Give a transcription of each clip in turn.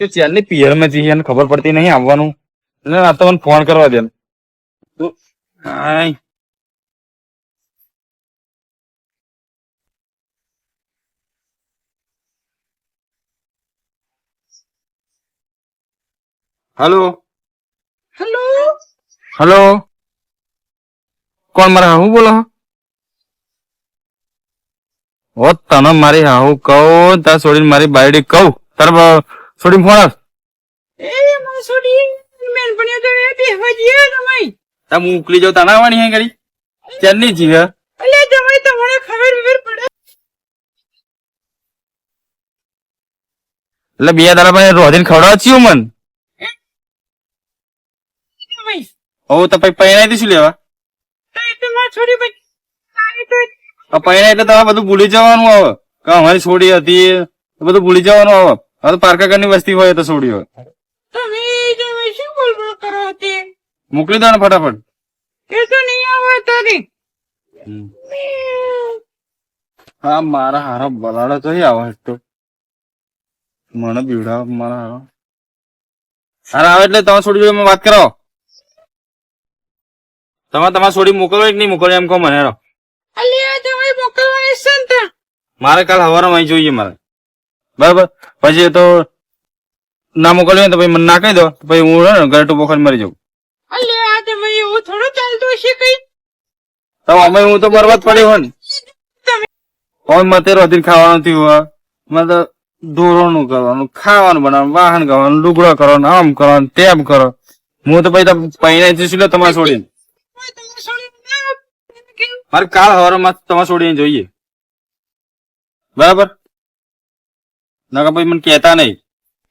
તો ચાલની પિયરમાં જઈએ એને ખબર પડતી નહીં આવવાનું. એટલે આ તો મને ફોન કરવા દે. હેલો હેલો હેલો કોણ મારા હાહુ બોલો? ઓ તને મારી હાહુ કહું તાર છોડીને મારી બાયડી કહું. તાર બ- છોડીને ફોન એ માસુડી મેન બન્યો તો એ બેહવા જઈએ તમે તા હું ઉકલી જાઉં તાના આવવાની હે કરી ચાલની જી હે અલે તમે તમારે ખબર ખબર પડે. એટલે બે દાડા પાસે રોધીને ખવડાવ છીએ મન. તમે હવે તો પછી પૈણા શું લેવા. તો છોડી તો પૈણા એટલે તમારે બધું ભૂલી જવાનું આવે. કે અમારી છોડી હતી બધું ભૂલી જવાનું આવે. હવે તો પારકાગરની વસ્તી હોય તો છોડી હોય. તમે તમે શું બોલબોલ કરો તે? મોકલી દો ને ફટાફટ. એ તો નહીં આવે તારી. હા મારા હારા બલાડો તો આવે તો. મને બીવડાવ મારા હારો. હારા આવે એટલે તમે છોડી જોડે વાત કરો. તમે તમારે છોડી મોકલો કે નહીં મોકલો એમ કહો મને હારો અલે આ તમે મોકલવાની સંતા મારે કાલ હવારમાં અહીં જોઈએ મારે. બરાબર? પછી તો ના મોકલ્યું હોય તો પછી મને ના કહી દો. પછી હું ને ઘરે ટૂંકો મરી જાઉં. અલે આ તમે એવું થોડું ચાલતું હશે કઈ? તો અમે હું તો બરબાદ પડ્યો હોય ને. હવે મતે રોધીને ખાવાનું થયું હોય. મતલબ ધોરણું કરવાનું ખાવાનું બનાવવાનું વાહન કરવાનું લુગડો કરવાનું આમ કરવાનું તેમ કરો હું તો પછી તો પૈણા જઈશું લે તમારે છોડીને? ના મારે કાલ હવારમાં તમારે છોડીને જોઈએ. બરાબર? નકર પછી મને કહેતા નહીં.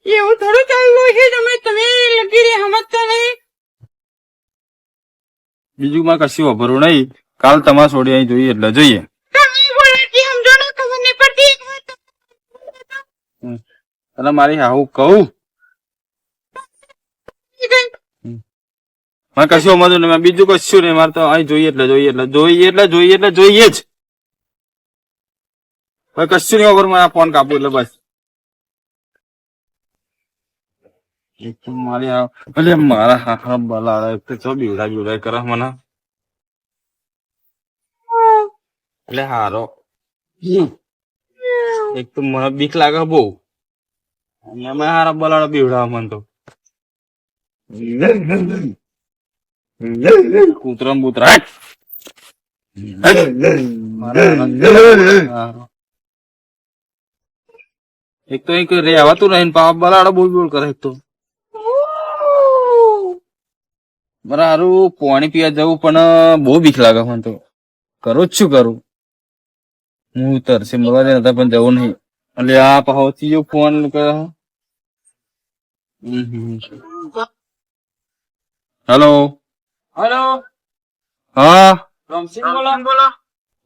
એવું થોડું ચાલુ છે તમે તમે લગી રે સમજતા નહીં. બીજું મારે કશું વાપરવું નહીં. કાલ તમારા છોડી અહીં જોઈએ એટલે જોઈએ. અને મારી આવું કહું. મને કશું સમજવું નહીં. બીજું કશું નહીં. મારે તો અહીં જોઈએ એટલે જોઈએ એટલે જોઈએ એટલે જોઈએ એટલે જોઈએ જ. ભાઈ કશું નહીં વગર મારા ફોન કાપું એટલે બસ. તો મારી હાહા બલાડા એક તો ચો બીવડા બીવડા કરે મને. એટલે હારો. એક તો મને બીક લાગે બહુ. અને એમાં હારા બલાડા બીવડા મને તો. કૂતરા બૂતરા. એક તો એક રહેવાતું નહીં પાપ બલાડા બોલ બોલ કરે એક તો. મારા હારું પાણી પીવા જવું પણ બહુ બીક લાગે મને તો. કરું જ શું કરું. હું તરસે મળવા નતા પણ જવું નહીં. એટલે આ પહોંચી ગયો ફોન કરે હેલો. હેલો. હા. રમસિંહ બોલો. બોલો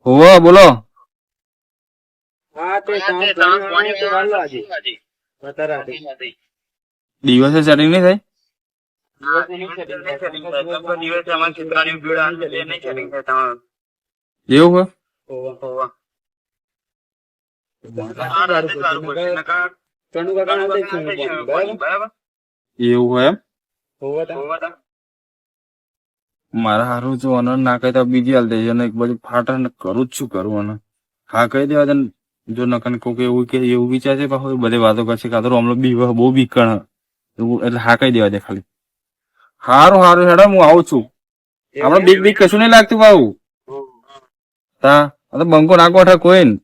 હોવો બોલો. હા તે કામ પાણી પીવાનું આજે. બતારા દિવસે સેટિંગ નહીં થાય? એવું હોય? એમ? મારા હારું જો અનર ના કહી તો બીજી હાલ દેજો અને એક બાજુ ફાટા ને કરું જ શું કરું અને. હા કહી દેવા દે ને. જો નકન કોક એવું કે એવું વિચાર છે પાછું બધે વાતો કરશે કાં તો હમણાં બી બહુ બીકણ એટલે હા કહી દેવા દે ખાલી. હારું હારું હેડો હું આવું છું. આપણે બીક બીક કશું નહીં લાગતું ભાવ તા તો બંકો ના કોઠા કોઈ ને.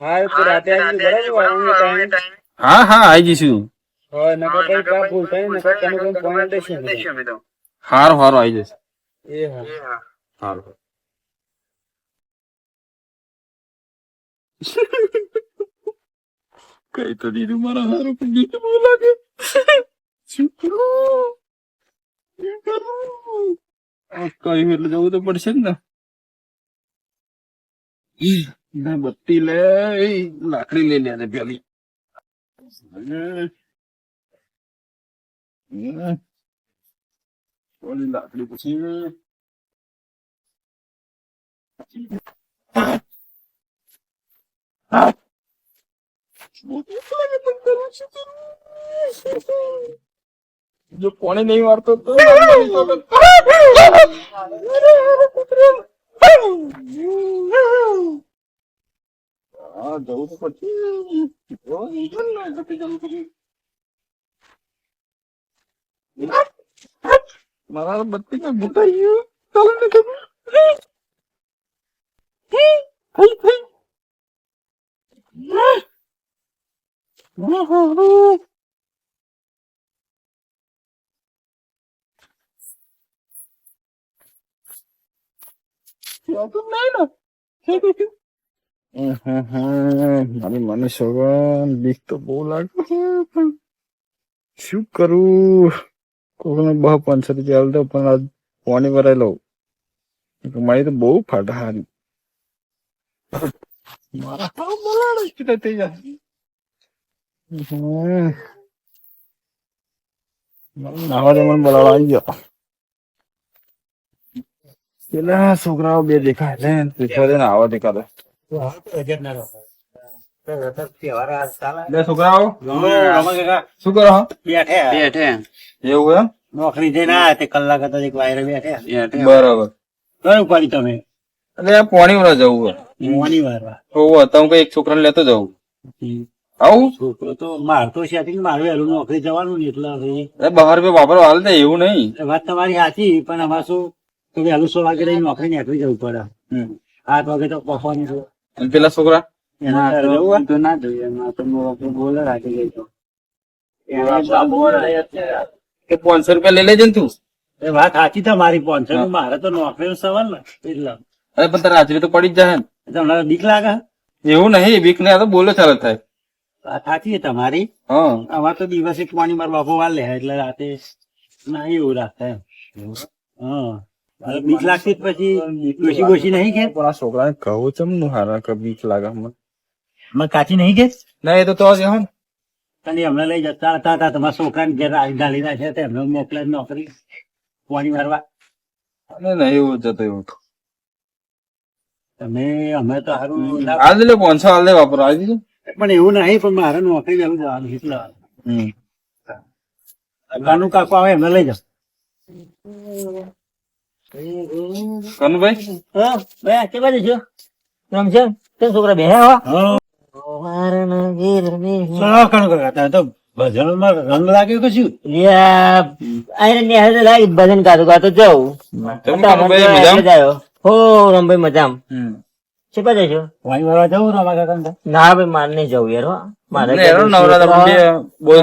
હા તો રાતે આવી બરાબર હા હા આવી જઈશું. હારું હારું આવી જશે હારું. કઈ તો દીધું મારા હારું પણ દીધું લાગે શું કરું? શું કરું આ કહ્યું એટલે જવું તો પડશે જ ને ના બત્તી લે લાકડી લઈ લે પેલી હમ. હમ. ઓલી લાકડી પછી જો કોને નહીં મારતો તો હા જવું તો પછી મારા બત્તી કઈ ગુટાઈ ગયું? ચાલો ને થઈ થઈ થઈ મારી મને સગન, બીક તો બહુ લાગે પણ શું કરું? કોકને બહુ પાંચસો રૂપિયા આલતો, પણ આજ પાણી ભરાઈ લઉં. મારી તો બહુ ફાટ હારી મારા બલાડો થઈ જાય. નાવા જમણ મને આવી ગયો. પેલા છોકરાઓ બે દેખાય. લે દેખાડે ને આવા દેખાડે છોકરાઓ. શું કરો? હો? બેઠે. એવું એમ? નોકરી જઈને આયા તે કલાક હતા એક વાયરે બેઠે. બરાબર. કયું તમે? એટલે આ પોણી વાળા જવું પોણી હું કઈ એક છોકરાને લેતો જવું આવું? છોકરો તો મારતો છે મારું વહેલું નોકરી જવાનું એટલે બહાર બે વાપરો હાલ ને એવું નહીં. વાત તમારી સાચી પણ અમારે શું તો વહેલું સો વાગે નોકરી નીકળી જવું પડે. આઠ વાગે તો પહોંચવાની છે અને પેલા છોકરા? એના ઘરે જવું હોય તો ના જોઈએ એમાં તો મોકલું બોલે રાખી ગઈ કે પાંચસો રૂપિયા લઈ લેજે ને તું. એ વાત સાચી તમારી પાંચસો મારે તો નોકરી સવાલ ને. એટલે. અરે પણ તારે હાજરી તો પડી જ જાય ને. તમને બીક લાગે. એવું નહીં બીક ને તો બોલે ચાલે થાય. વાત સાચી છે તમારી. હા. અમારે તો દિવસે પાણી મારા બાપો વાર લે એટલે રાતે ના એવું રાખતા એમ હા. બીક લાગશે પછી ઓછી ગોશી નહીં કે? પણ આ છોકરાને કહું ચમનું હારા કે બીક લાગે મને મને કાચી નહીં કે? ના એ તો તો જ હો તને હમણાં લઈ જતા હતા હતા તમારા છોકરાને ઘેર આવી ડાલી નાખે તો એમને મોકલે નોકરી પાણી મારવા. અને નહીં એવું જતો એવું તમે અમે તો સારું ના- દે લે પાંચસો હાલ દે વાપરો આવી દીધું. પણ એવું નહીં પણ મારે નોકરી જવું જવાનું છે એટલે હમ. કાનું કાકો આવે એમને લઈ જાઓ. કનુભાઈ? હા ભાઈ કે બાજુ છો છે? તે છોકરા બેહ્યા હા? હવા મારના ઘેરની ચલો કણો કાકા તો ભજનમાં રંગ લાગ્યો કે શું? આઈને નેહાલ તો લાગી ભજન ગાતો ગાતો મજામાં? હો રમભાઈ મજામ. હમ. છે બાજુ છો પાણી મારવા જવું રમા કાકા ના ભાઈ મારે નહીં જવું યાર હો. મારે ને નવરાત્ર પણ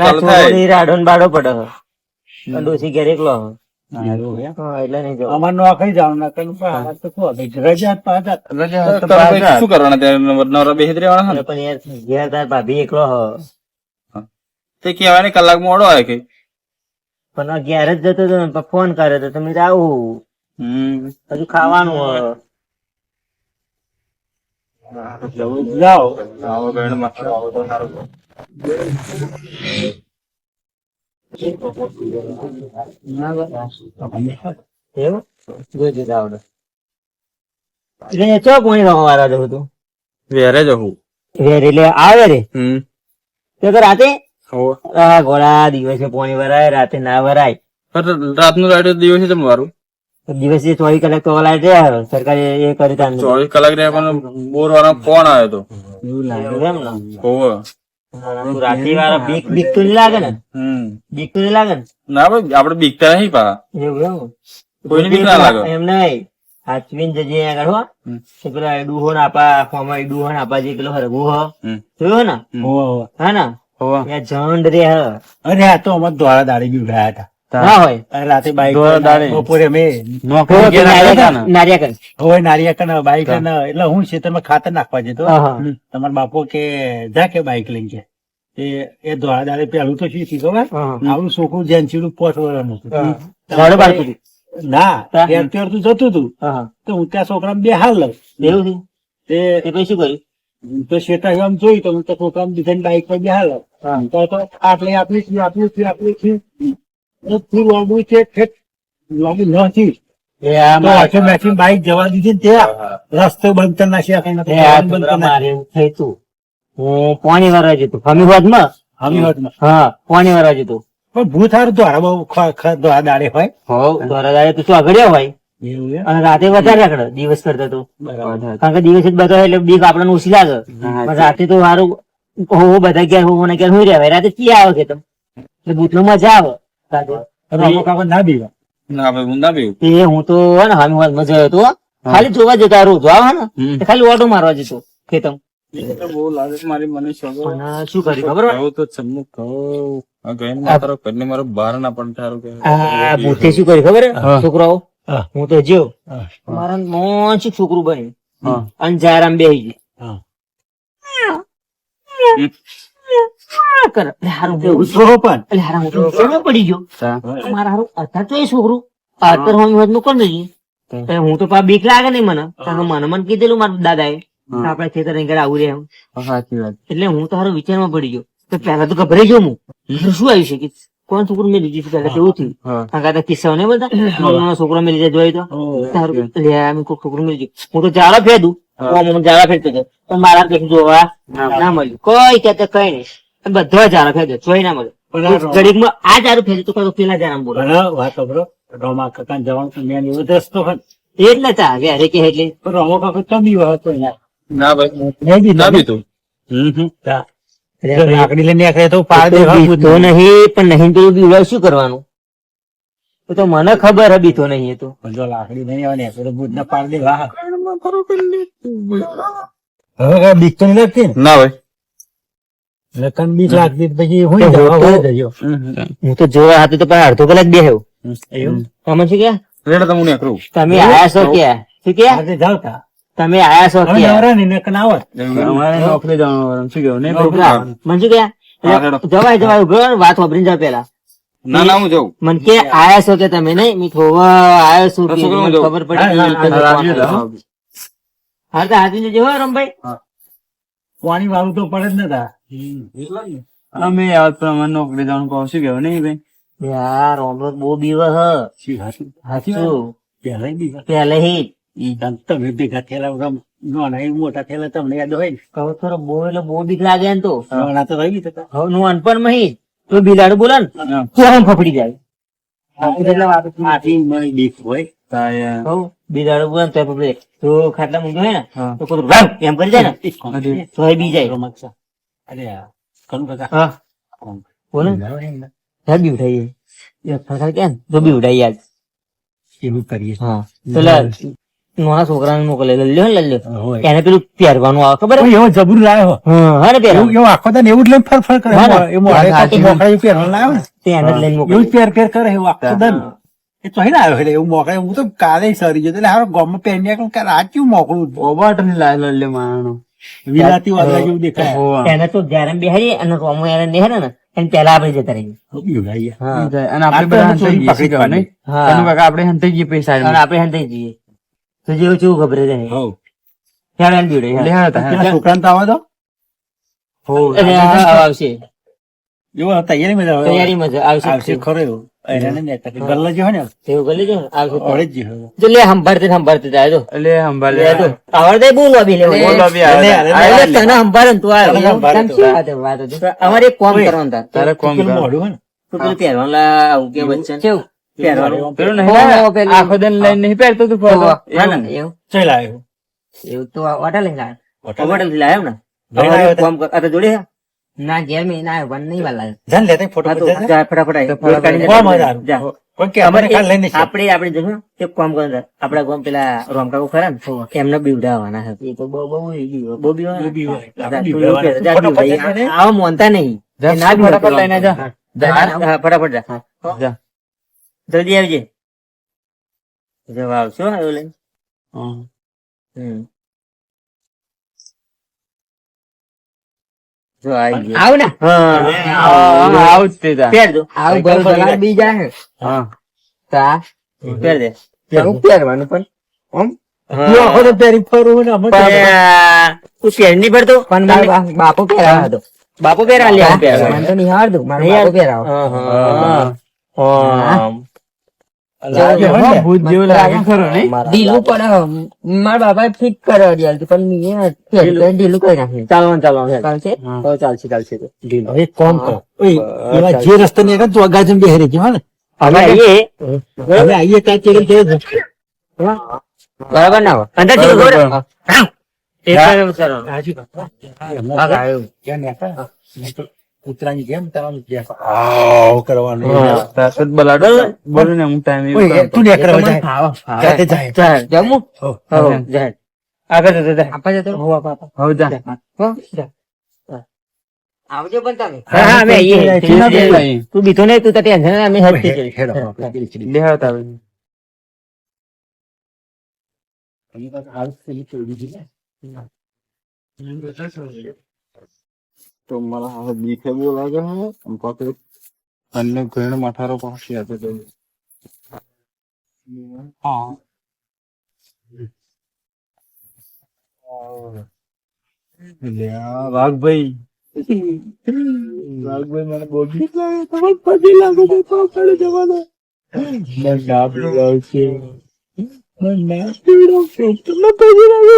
ચાલુ થાય. છોકરી ને બાડો પડે. હો. અને ડોસી ઘેર એકલો તો શું હવે રજા જ પાછા કનુભાઈ શું કરવાના ત્યાં? નવરા બેસી જ રહેવાના પણ યાર ઘેર તાર ભાભી એકલો હો. તે કહેવાય ને કલાક મોડો આવે કે? પણ આ ઘેર જ જતો હતો ફોન કર્યો તો તમે તો આવું. હમ. હજુ ખાવાનું. જાઓ આવો ગણમાં આવો તો સારું એવું જોઈતું આવડે એટલે ચો પોણી રમવા જવું તું વેરે જવું વેર એટલે આવે રે હમ તો તો રાતે ઘોડા દિવસે પોણી ભરાય રાતે ના ભરાય રાતનું લાઈટ દિવસ છે તમારું તો દિવસે ચોવીસ કલાક તો લાઈટ રે સરકારે એ કરી ચોવીસ કલાક રહ્યા પણ બોર વાળા ફોન આવ્યો હતો એવું લાગે એમ ને. હોવે. તું રાતે વાળા બીક બીક તો નહીં લાગે ને? બીક તો નહીં લાગે ને? ના ભાઈ આપડે બીકતા નહીં પા. એવું એમ? કોઈને બીક ના લાગે. એમ નહીં. હાચવીને જજે આગળ હો. પેલા ડૂહો ના આપા ફોમાં ડૂહો ના આપા જે પેલો હરગું હો. જોયો ને? હોવે. હા ને? હોવે. રે હ. અરે આ તો અમાર દ્વારા દાડી બી ઉઠાયા હતા. ના હોય. રાતે બાઈક બપોરે મેં નોકરી નારિયા હતા કર- નારિયા કર. હવે નારિયા કન બાઈક એટલે હું ખેતરમાં ખાતર નાખવા જતો. તમારા બાપો કે જા કે બાઈક લઈ કે. એ એ દ્વારા દાડે પેલું તો શું થયું ખબર? આવડું છોકરું પોચ હતું. હા. ઝાડુ બાળતું હતું. ના હા. ત્યાર ત્યાર તું જતું હા. તો હું ત્યાં છોકરા બે હાલ લઉં. એવું તે કઈ પછી શું કર્યું? તો શેતા આમ જોયું તો હું તો છોકરા બીજા બાઈક પર બે હાલ લઉં. તો તો આટલી આટલી આટલી આટલી થયું. લાંબુ છે ઠેક લાંબુ બાઈક જવા દીધી ને ત્યાં. રસ્તો બંધ કરી નાખ્યા નથી. મારે એવું થયું તું. હું પોણી વાર જતો ફમી હોદમાં હા પોણી વાર જતો પણ ભૂત હારું દ્વારા બહુ દ્વારા દાડે હોય. હો દોરા દાડે તો શું આગળ હોય. અને રાતે વધારે આગળ દિવસ કરતા તો. કારણ કે દિવસ જ બધા એટલે બીક આપણને ઓછી લાગે. રાતે તો સારું હો બધા ગયા હો ને ક્યાં હું રહેવાય. રાતે ક્યાં આવે કે તમ એટલે ભૂત નો મજા આવે. ના બીવા. ના ના પીવું એ હું તો હે ને હામી વાત મજા હતો ખાલી જોવા જતા રોજ આવે ને. ખાલી ઓટો મારવા જતો ખેતમ. બહુ લાગે મારી મને શું ખબર તો કહું. બાર ના પણ તારું કે. શું કર્યું ખબર હે? છોકરાઓ? હું. તો જ્યો. મારા મોંચું છોકરું બન્યું. હા. અને જારામ બેહી ગયું. કરે. એટલે હારું કેવું પણ. એટલે હારા હું તો નીચે પડી ગયો. મારા હારું અત્યારે તો એ છોકરું અત્યારે હું વાતનું કરી દઈએ. હું તો પા બીક લાગે નહીં મને. કારણ મને મને કીધેલું મારા દાદાએ. આપડે આપણે ખેતર અહીં ઘરે આવું રે એમ એટલે હું તો હારો વિચારમાં પડી ગયો. તો પેલા તો ગભરાઈ ગયો હું. તો શું આવી શકે કોણ છોકરું મેં લીધું છે? પહેલા કેવું થયું? હા. કારણ કે કિસ્સાઓ નહીં બધા? છોકરો મેં લીધે જોઈ તો. લે આ મેં કોઈક છોકરું મેં હું તો જાળા ફેદું ઓમ ઓમ જાળા ફેરતો હતો. પણ મારા કશું જોવા ના મળ્યું. કોઈ કહેતા કઈ નહીં. બધા જાળા ફેરતો જોઈ ના મળે પણ આ આ જારું ફેરતું તો કદો પેલા જારા બોલો. વાત બરો રોમા કાકા જવાનું તો મેં એવો રસ્તો હતો. એટલે તા હવે અરે કે એટલે. રોમા કાકો તો બીવા તો યાર. ના ભાઈ મેં બી ના પીતું તા. જો. લાકડી લઈને આખરે તો પાર દેવા નહીં પણ નહીં તો બીવડાવ શું કરવાનું? તો મને ખબર હે તો નહીં તો. જો લાકડી નહીં આવે ને તો પાર દેવા હવે બીક તો નહીં લાગતી ના ભાઈ. કન બીક લાગતી પછી હું તો હું તો- જજો. હું તો જોવા હતું તો પણ અડધો કલાક બેહ્યો. એવું તમે શું કે રેડ તમે હું નીકળું. તમે આયા છો ક્યાં શું કે આજે જાવ તમે આયા છો ક્યાં કે? ને નકર ના આવત. અમારે નોકરી જવાનું શું કેવું ને મને શું કે જવાય જવાય ઊભો વાત વાપરીને જાવ પેલા ના ના હું જાઉં. મને કે આયા છો કે તમે નહીં? મેં થોવા આયો છું કે. ખબર પડી. હા તો હાથી જજો રમભાઈ. પાણી વાળું તો પડે જ નતા. અમે યાદ પ્રમાણે નોકરી જવાનું કહું શું કેવું નહીં ભાઈ? યાર ઓમરો બહુ બીવ હ. હાચું? હિટ ઈ તમ ભેગા થયેલા રમ મોટા થયેલા તમને યાદ હોય કહો કહું બહુ એટલે બહુ બીક લાગે ને તો. નાના તો રહી ગયા. હવે અનપણ મહી. તો બિલાડ બોલે ને તો આમ ફફડી જાય. બીક હોય. હઉ, બોલે તોય ફફડી. તો ખાટલા મૂક્યો હોય ને. તો એમ કરી જાય ને. તો. બી જાય. અરે આ કાકા. હા. કોણ? બોલે. ને હા બી ઉઠાઈએ. એક ફરખાર કે ને, ઉઠાઈએ આજ. એવું કરીએ. હા. પેલા નાના છોકરાને મોકલે લલ્યો લલ્યો એને પેલું પહેરવાનું આવે ખબર એવો જબરું લાયો હા. ને એવું આખો તને એવું જ લઈને ફર ફર કરે એ મોકળા પહેરવાનું લાયો ને? એને લઈને મોકલે એવું પહેર પહેર કરે એવું આખો દાડો. એ તો અહીં આવ્યો એટલે એવું મોકળે. હું તો કાલે સરી ગયો એટલે હારો ગામમાં પહેરી નાખ્યું કે આ કેવું મોકળું? ઓબાટની લાલ લે માણો વિલાતી વાદળા જેવું દેખાય. એને તો જ્યારે બેહાડીએ અને રોમો એને નેહરે ને એને પેલા આપણે જતા રહીએ. અને આપણે બધા હંતાઈ જઈએ, પકડી જવાને હા. આપણે હંતાઈ જઈએ પૈસા અને આપણે હંતાઈ જઈએ. તો જેવું જેવું ખબર રહે હોવ. ત્યારે એમ બીવડે લે હા. પેલા છોકરાને તો આવવા દો એટલે આવશે. એવું તૈયારી મજા આવશે તૈયારી મજા આવશે. આવશે ખરો. ગલ્લા જે ને એવું કરી લેજો ને, આવશે તો. ઓળે જ લે સંભાળતે સંભાળતે જાય સંભાળ લે. લે તો આવડે બહુ લોબી લેવો લોબી આવે. લે, લે, લે. આ. તને સંભાળે તું સંભાળે હતી? અમારે કોમ કરવાનું તારે કોમ ને? તો પેલું પહેરવાનું આવું કે બચ્ચા કેવું? આખો દિન લઈને નહીં પહેરતો તું? એવું? આવ્યો. એવું? તો ઓટા લઈને લાવ્યો. ઓટા ને? લઈને આવ્યો એક કોમ કર- આ તો જોડે? ના ઘેર મેં ના આવ્યો, નહીં લાગ્યો. જાને ફોટો ફટાફટ આપણે આપણે જોશું એક કામ કરો આપડા ગામ પેલા રોમકાકુ ખરા ને એમને બીવડાવવાના છે એ તો બહુ બહુ બહુ. આવા મોનતા નહીં. ના ફટાફટ લઈને જા. હા. જા, ફટાફટ જા. જા. જલ્દી આવજે. જવા આવશો આવ્યો લઈને? હમ. જો આવી ગયો. આવ ને હા, આવું તે. તા. પહેર દો આવ બીજા હે. હા. તા. પહેર. પહેરવાનું પણ બાપુ પહેરાવા. બાપુ પહેરા તો મારો બાપુ પહેરાવો. ઢીલું પડે મારા બાપાએ ફિટ કર્યો યાર પણ મેં ઢીલું. કરી નાખ્યું. ચાલવાનું ચાલવાનું ચાલશે? ચાલશે ચાલશે તો. એક કામ કર. જે રસ્તે નીકળે ને તું અગાજમ બેહી ગયો હો ને? હવે આવીએ હવે આવીએ ત્યાં ચેડે બરાબર ના અંદરથી એક કરો. આવ્યું. ક્યાં? કૂતરાની જેમ જેમ. આવ કરવાનું. બલાડો બોલો ને હું ટાઈમ ઓય, તું ને કરવા જાય. જાતે જાય. ચાલ, જમું? હો. હો, જાય. આગળ જતો જાય આપા જતો હો, આપા, આપા. હવે જા હો, જા. આવજો પણ તમે હા હા છે. તું બીતો નહીં તું તો ટેન્શન અમે ઓય, હેલ્પ કરી હેડો. લેહાવતા આવે તો હાલ પેલી ચીડી છે ને. તો મારા હાથ બીખે બહુ લાગે છે અને અન્ય ઘણ માથારો પહોંચી હતો હા. વાઘભાઈ. વાઘભાઈ મને બોગી લાગે તમારે પગે લાગે તો તો પડે જવાનો. મને ના પીવડાવશે મને ના પીવડાવશો તમે પગે લાગે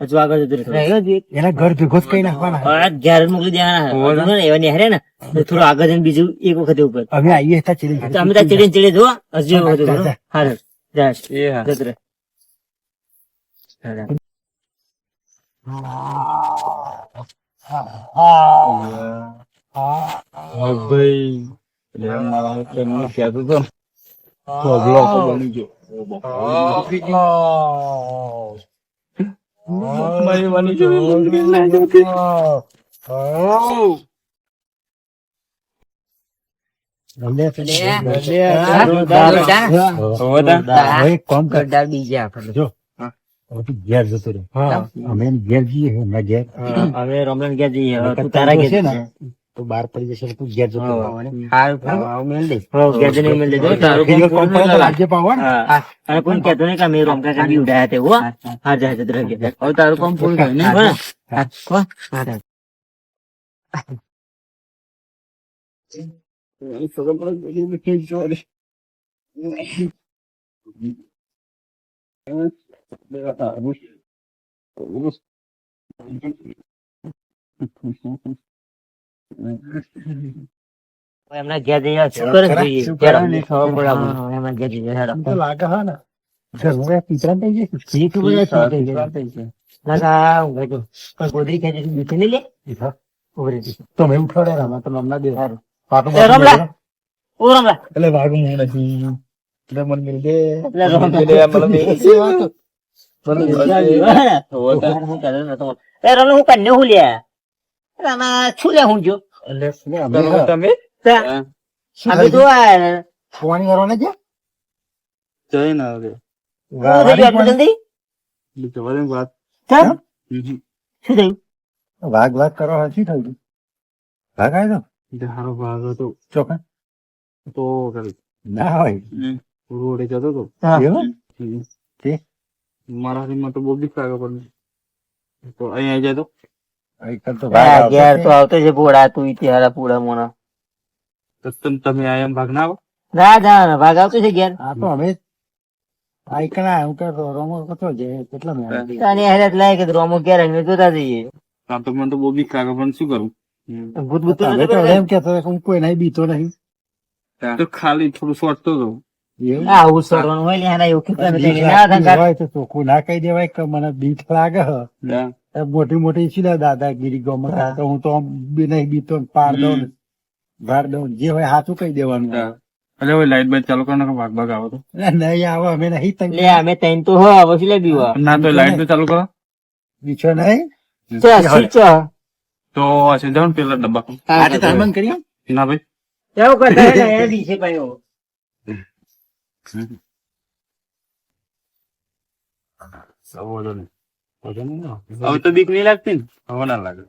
હજુ આગળ જતો. રહ્યો એના ઘર ભેગો જ કઈ નાખવાના. ઘેર મોકલી દેવાના. એવા નિહાળે ને. થોડું આગળ જઈને બીજું એક વખત ઉપર અમે આવીએ હતા ચીડી અમે ત્યાં ચીડી ચીડી જોવા હજુ એક વખત જા, ઉપર. જા. હા જા એ હા. જતું રહે. એટલે મારા ફ્રેન્ડને કહેતો હતો ને, જતો અમે જઈએ હવે રમણ ગયા જઈએ. તારા ગયા છે ને તો બહાર પડી જશે તું ઘેર જતો મેલ દઈશ. ઘેર જઈને મેલ દેજો. તારું કોમ તો રાજ્ય પાવો હા, અને કોઈ કહેતો નહીં કે અમે રોમકા કાઢી ઉડાયા તે હો. હા જાય જતું રહે. હવે તારું કામ ફૂલ થાય ને હા. એમના ઘેર જઈએ શું કરે જોઈએ? ખબર પડે એમના ઘેર જઈએ લાગે હા ને ઘરમાં પીતરા થઈ નહીં લે? તો મેં ઉઠાડે રામા હમણાં દે સારું. પાટો રમલા. ઓ રમલા. એટલે હું નથી એટલે મને મિલ દે મિલ દે, મને મિલ દે. મને મિલ દે. હું કરે નતો. એ રમલા, હું કન્ને હું લ્યા? રામા, શું લે હું જો? તમે? અમે તો છે ના હવે વાત શું થયું? વાઘ વાઘ કરો શું થયું ભાગ આવ્યો હારો ભાગ હતો. ચોખા? તો ના હોય. રોડે જતો. એવું? મારા હાથમાં તો બહુ બીક લાગે પણ. તો અહીંયા જાય તો તો આવતો છે. તો આવતો છે પોળા તું ત્યારે પોળા મોણા તો તમ- તમે ભાગ ના આવો? ના ના ભાગ આવતો છે ઘેર. આ તો અમે આઈકણા હું કે રોમો કતો છે કેટલા મહિના તને હેરાત લાગે કે રોમો ઘેર અમે જોતા જઈએ. આમ તો મને તો બહુ બીક લાગે પણ શું કરું? ભૂત ભૂત તો એમ કે હું કોઈ નહીં બીતો નહીં. તો ખાલી થોડું સોટતો હતો એવું? આ આવું સરવાનું હોય ને એવું કે ના ધંધા. હોય તો ચોખ્ખું ના કહી દેવાય કે મને બીક લાગે મોટી મોટી સીધા દાદાગીરી ગમે તો હું તો નહીં બીતો પાર દઉં ને ભાર દઉં જે હોય હાથું કહી દેવાનું. અરે હવે લાઈટ બાઈટ ચાલુ કરો ને ભાગ ભાગ આવો તો. નહીં આવે અમે નહીં તંગ લે અમે તૈન તો હો આવો લે બીવા. ના તો લાઈટ તો ચાલુ કરો. બીછો નહીં? તો ને પેલા ડબ્બા આજે તાર કરી ના ભાઈ. એવું કરતા એ દિવસે પાયો હવે તો બીક નહીં લાગતી ને? હવે ના લાગે.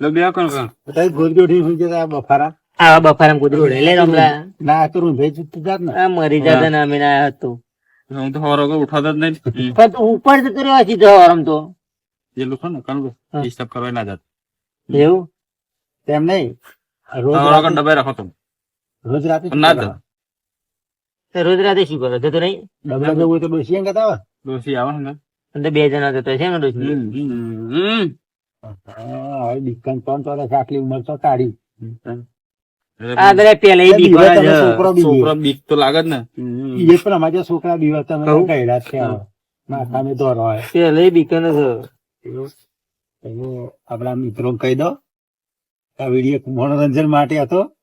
લો બે કોણ કોણ? બધા ગોરગોઠી સુઈ જતા બફારા? આવા બફારામ કૂતરું ઉડે. લે રમલા. ના કરું ભાઈ તું જાત ને. આ મરી જતા ને અમે ના હતું. હું તો હવારો કોઈ ઉઠાતા જ નહીં. પણ તું ઉપર જતો રહ્યો હજી તો તો. એ લોકો ને કણ ડિસ્ટર્બ કરવા ના જાત. એવું? તેમ નહીં. રોજ રાતે- કણ રાખો તમે રોજ રાતે ના જાત. રોજ રાતે શું કરો? જતો નહીં ડબલા જવું તો ડોસી એમ કહેતા આવે ડોસી આવે ને. બે જણા જતો છે ને ડોશી? હમ. હા, હવે દીકન ત્રણ ચોરસ આટલી ઉંમર તો કાઢી. છોકરો બીજો. છોકરો બીક તો લાગે જ ને. એ પણ અમારા જે છોકરા બીવા તમે કહું? છે દોરો પેલા આપણા મિત્રો કહી દો. આ વીડિયો મનોરંજન માટે હતો.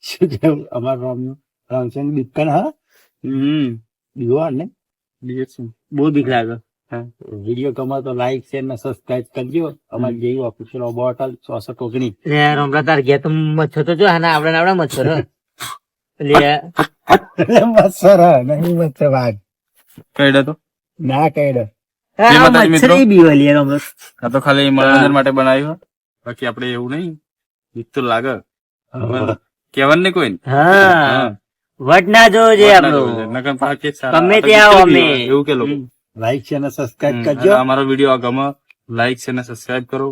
શું કેવું અમારું રામચંદ્ર દીકન હા? હમ. બીવો ને? બહુ બીક લાગે. વીડિયો ગમે તો લાઈક શેર ને સબસ્ક્રાઇબ કરજો. અમારી જેવી ઓફિશિયલ બોટલ ચોસઠ ઓગણીસ લે રમલા તાર ગયા તો મચ્છર તો જો આના આવડે આવડે મચ્છર લે. મચ્છર નહીં મચ્છર વાઘ. કઈ તો? ના કહેડો આ મચ્છર રમલો તો ખાલી મનોરંજન માટે બનાવ્યો બાકી આપડે એવું નહીં. બીક તો લાગે. કેવાનું કોઈ હા. વટ ના જોજે આપણો ગમે તે અમે. એવું કે લોકો. લાઈક છે અને સબસ્ક્રાઇબ કરજો. અમારો વીડિયો ગમે લાઈક છે અને સબસ્ક્રાઇબ કરો.